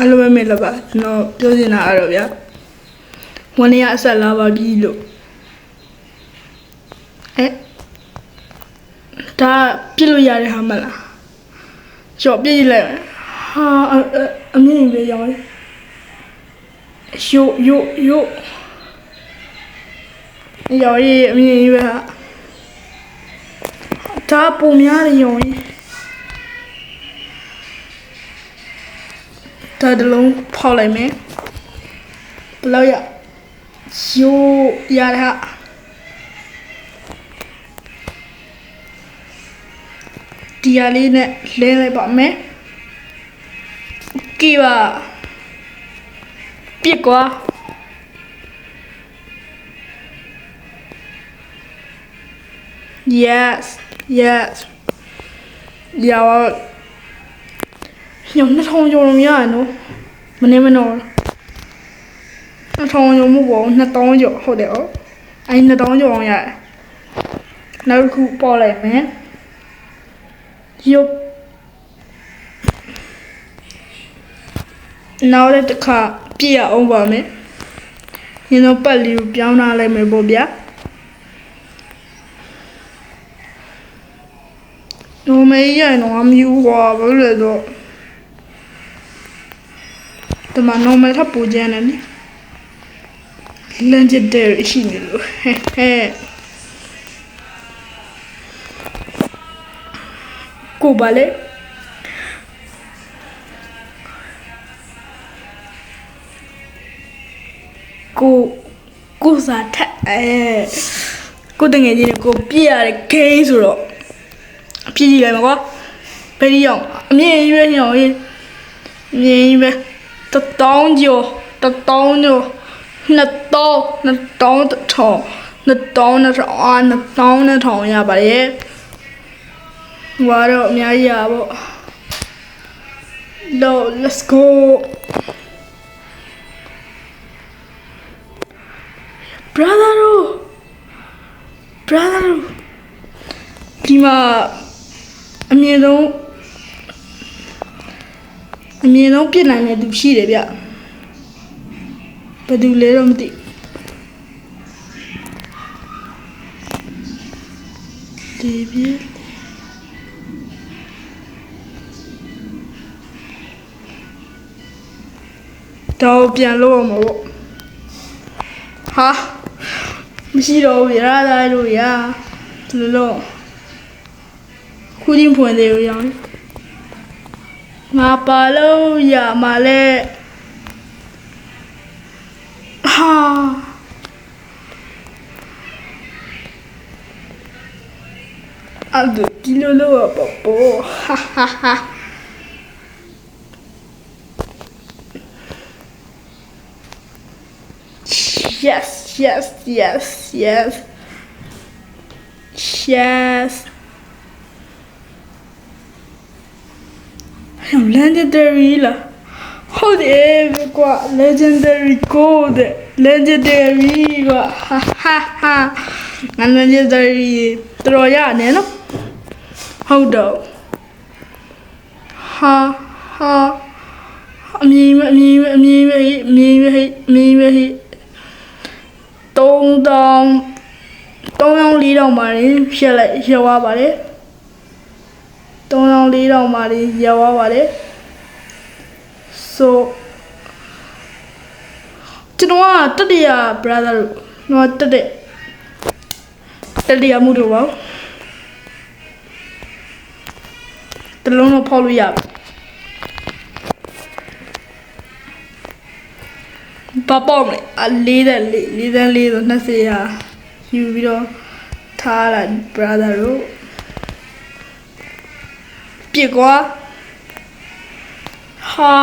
အားလုံးပဲမင်္ဂလာပါကျွန်တော်ပြောချင်တာအဲ့တော့ဗျာဝန်ရအဆက်လာပါပြီလို့အဲဒါပြစ်လို့ရတဲ့ဟာမလားကျော်ပြစ်ကြည့်လိုက်မယ်ဟာအအအမြင့်ပဲရောင်းတယ်ယိုယိုယိုရော်ရီအမြင့်ကြီးပဲဟာဒါပုံများတယ်ရော်ရီ ဒါတစ်လုံးဖောက်လိုက်မယ်ဘယ်လောက်ရယိုရတဲ့ဟာဒီဟာလေးနဲ့လဲလိုက်ပါမယ်ကြည့်ပါပြစ်ကွာ yes yes ရပါ ညောင်း2000ကျော်လုံးရရနော်မနေမနော်2000ကျော်မှုပေါ့2000ကျော်ဟုတ်တယ်ဩအဲ2000ကျော်အောင်ရတယ်နောက်တစ်ခုပေါ်လိုက်မယ်ရုပ်နောက်တစ်ခါပြည့်ရအောင်ပါမယ်ညတော့ပတ်လေးကိုပြောင်းထားလိုက်မယ်ပေါ့ဗျာ။နော်မေးရရင်တော့မယူပါဘူးလေတော့။ ဒီမှာ normal ထပ်ပူကြမ်းတယ်နိ legendary ရှိနေလို့ဟဲ့ကိုပါလေကိုကိုစားထက်အဲကိုတငယ်ချင်းကိုပြရတဲ့ game ဆိုတော့အပြည့်ကြီးလိုက်မှာကွာဘယ်ဒီအောင်အမြင်ရွေးညော်ရေးအမြင်ကြီးပဲ တတောင်းကျော်တတောင်းကျော်နှစ်တောင်းနှစ်တောင်းတစ်ထောင်နှစ်တောင်းနှစ်ထောင်အာနှစ်တောင်းနှစ်ထောင်ရပါတယ်ဟွာတော့အများကြီးရပါတော့ let's go brother brother ဒီမှာအမြင့်ဆုံး အမြင့်ဆုံးပြစ်နိုင်တဲ့သူရှိတယ်ဗျဘယ်သူလဲတော့မသိဒီပြည့်တော့ပြန်လို့အောင်မပေါ့ဟာမရှိတော့ဘူးရတာလို့ရဒီလိုလို့ခုချင်းဖွင့်သေးရောင်း ငါပါလို့ရမှာလဲဟာအဲ့ဒါဒီလိုလိုပေါ့ပေါ့ဟာဟာဟာ yes yes yes yes yes legendary လားဟုတ်တယ်ကွာ legendary gold legendary ကွာဟာဟာဟာငါ legendary တော်တော်ရနေနော်ဟုတ်တော့ဟာဟာအမြင်အမြင်အမြင်ပဲအမြင်ပဲအမြင်ပဲ3000 3000 4000ပါရင်ဖြတ်လိုက်ဖြတ်သွားပါတယ် 3000 4000ပါရင်ရောက်သွားပါတယ် so ကျွန်တော်ကတတိယ brother တို့တော့တတိတတိယမှုတို့ပါတလုံးတော့ဖောက်လို့ရပါပေါ့မလဲအလေးတဲ့လေးလေးတဲ့လေးဆို20ဟာယူပြီးတော့ထားလာ brother တို့ ပြစ်ကွာဟာ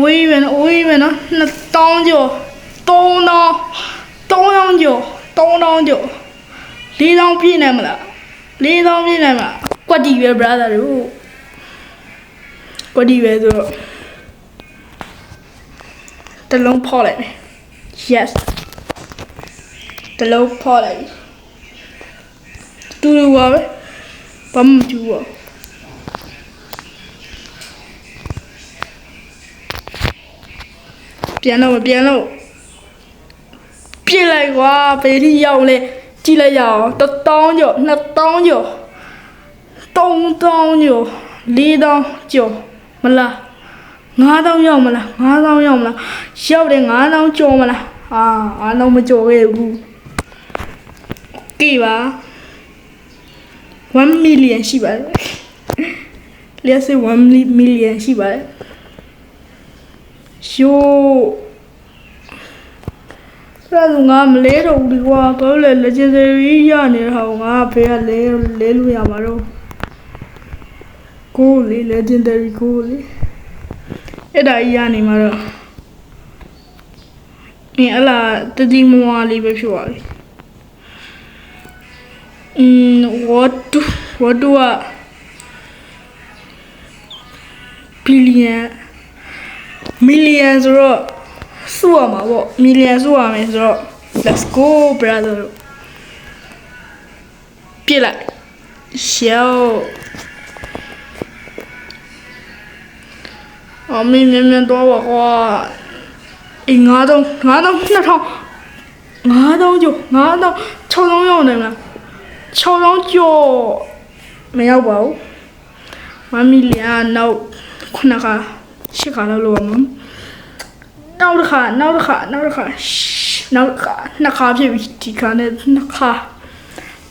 ဝေးမယ်နော်ဝေးမယ်နော်2000ကျော်3000 3000ကျော်3000ကျော်4000ပြည့်နိုင်မလား4000ပြည့်နိုင်မလားကွက်တီပဲ brother တို့ကွက်တီပဲဆိုတော့တလုံးဖောက်လိုက်မယ် yes တလုံးဖောက်လိုက်ပြီတူတူပါပဲ ဘာမှမကျူးပါဘူးပြန်လို့မပြန်လို့ပြစ်လိုက်ကွာဘယ်ထိရောက်လဲကြည့်လိုက်ရအောင်တစ်တောင်းကျော်နှစ်တောင်းကျော်သုံးတောင်းကျော်လေးတောင်းကျော်မလားငါးတောင်းရောက်မလားငါးတောင်းရောက်မလားရောက်တယ်ငါးတောင်းကျော်မလားအာအားလုံးမကျော်ခဲ့ဘူးကြည့်ပါ 1 million ရှိပါတယ်လျှက်စစ်1 million ရှိပါတယ်ရှိုးအဲ့ဒါဆိုငါမလဲတော့ဘူးဒီကွာဘာလို့လဲ legendary ရနေတာဟောငါဖေးကလဲလဲလို့ရမှာတော့ကိုလေ legendary ကိုလေအဲ့ဒါကြီးရနေမှာတော့အင်းအလားတတိမွားလေးပဲဖြစ်သွားပြီ Mm, what do what do a billion million ဆိုတော့စုရမှာပေါ့ million စုရမယ်ဆိုတော့ let's go brother ပြစ်လိုက်ရှောက်အမေမြင်မြင်တော့ပါကွာအင်း9000 9000 2000 9000ကျော်9000 6000ရောက်နေလား မလား6000ကျော်မရောက်ပါဘူး1 million နောက်ခုနကရှစ်ခါလောက်လို့ပါမနောက်တစ်ခါနောက်တစ်ခါနောက်တစ်ခါရှ်နောက်တစ်ခါနှစ်ခါဖြစ်ပြီဒီခါနဲ့နှစ်ခါ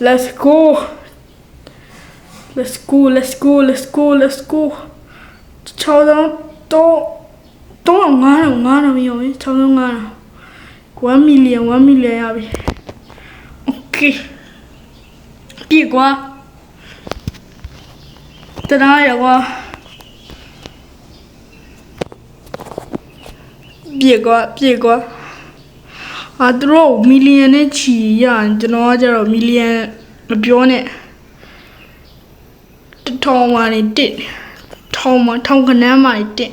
let's go let's go let's go let's go let's go 6000တော့တော့9000 9000ရော6000 9000 1 million 1 million ရပြီ okay ပြီကွာတရားရကွာပြေကွာပြေကွာအာသူတို့မီလီယံနဲ့ချီရရင်ကျွန်တော်ကကျတော့မီလီယံမပြောနဲ့တစ်ထောင်မှနေတစ်ထောင်မှထောင်ခနန်းမှနေတစ်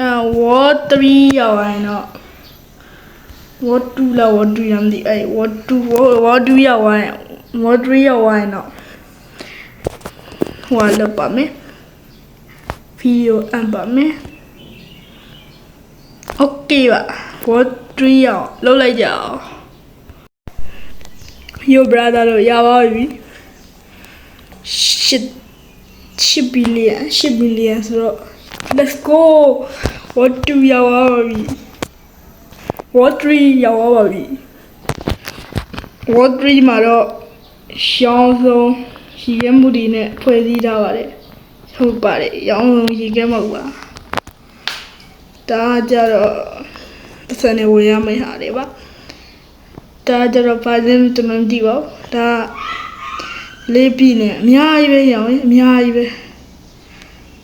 အာဝါ3ရောက်ရင်တော့ what 2လား what 3လားမသိအဲ့ what 2 what 2ရောက်ရင် what 3ရောက်ရင်တော့ဟိုလောက်ပါမယ် video အပ်ပါမယ် okay ပါ what 3ရောက်လောက်လိုက်ကြအောင် yo brother တို့ရပါပြီ shit 10 billion 10 billion ဆိုတော့ let's go what 2ရောက်ပါပြီ what 3ရောက်ပါပြီ what 3မှာတော့ရှောင်းဆုံးရှိခဲမှုတွေနဲ့ဖွဲ့စည်းထားပါတယ်ဟုတ်ပါတယ်ရောင်းဆုံးရှိခဲမဟုတ်ပါဒါကြတော့တစ်စနေဝေးရမယ့်ဟာတွေပါဒါကြတော့ဘာလဲကျွန်တော်မသိပါဘူးဒါလေးပြီနေအများကြီးပဲရောင်းရင်အများကြီးပဲ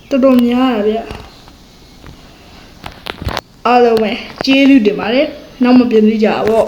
တော်တော်များတာဗျအားလုံးပဲကျေးဇူးတင်ပါတယ် နောက်မပြည့်သေးကြပါဘော